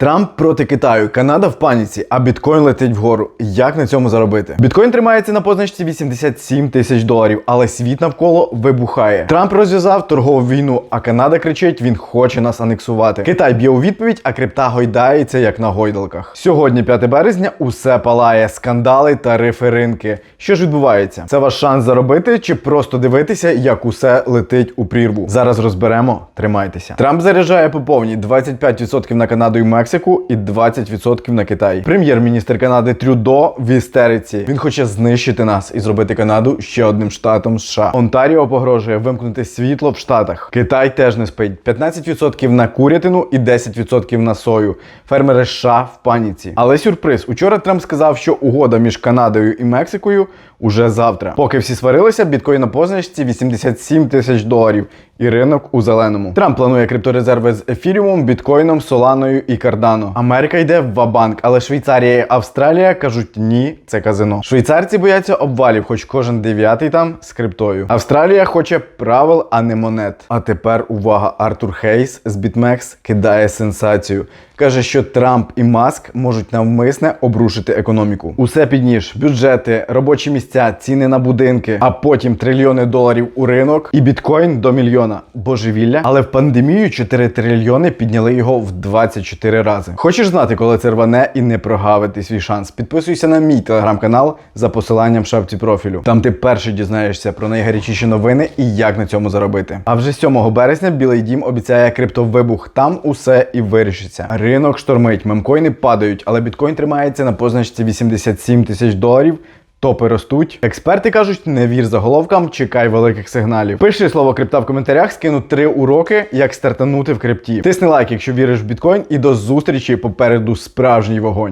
Трамп проти Китаю, Канада в паніці, а біткоін летить вгору. Як на цьому заробити? Біткоін тримається на позначці 87 тисяч доларів, але світ навколо вибухає. Трамп розв'язав торгову війну, а Канада кричить, він хоче нас анексувати. Китай б'є у відповідь, а крипта гойдається як на гойдалках. Сьогодні, 5 березня, усе палає, скандали, тарифи, ринки. Що ж відбувається? Це ваш шанс заробити чи просто дивитися, як усе летить у прірву? Зараз розберемо. Тримайтеся. Трамп заряджає по повній 25% на Канаду і і 20% на Китай. Прем'єр-міністр Канади Трюдо в істериці. Він хоче знищити нас і зробити Канаду ще одним штатом США. Онтаріо погрожує вимкнути світло в Штатах. Китай теж не спить. 15% на курятину і 10% на сою. Фермери США в паніці. Але сюрприз. Учора Трамп сказав, що угода між Канадою і Мексикою уже завтра. Поки всі сварилися, біткоін на позначці 87 тисяч доларів. І ринок у зеленому. Трамп планує крипторезерви з ефіріумом, біткоїном, соланою і кардано. Америка йде в вабанк, але Швейцарія і Австралія кажуть ні, це казино. Швейцарці бояться обвалів, хоч кожен дев'ятий там з криптою. Австралія хоче правил, а не монет. А тепер увага, Артур Хейс з BitMEX кидає сенсацію. Каже, що Трамп і Маск можуть навмисне обрушити економіку. Усе під ніж, бюджети, робочі місця, ціни на будинки, а потім трильйони доларів у ринок і біткоін до мільйона. Божевілля. Але в пандемію 4 трильйони підняли його в 24 рази. Хочеш знати, коли це рване і не прогавити свій шанс? Підписуйся на мій телеграм-канал за посиланням в шапці профілю. Там ти перший дізнаєшся про найгарячіші новини і як на цьому заробити. А вже 7 березня Білий Дім обіцяє криптовибух. Там усе і вирішиться. Ринок штормить, мемкоїни падають, але біткоін тримається на позначці 87 тисяч доларів. Топи ростуть. Експерти кажуть, не вір заголовкам, чекай великих сигналів. Пиши слово крипта в коментарях, скину три уроки, як стартанути в крипті. Тисни лайк, якщо віриш в біткоін, і до зустрічі попереду справжній вогонь.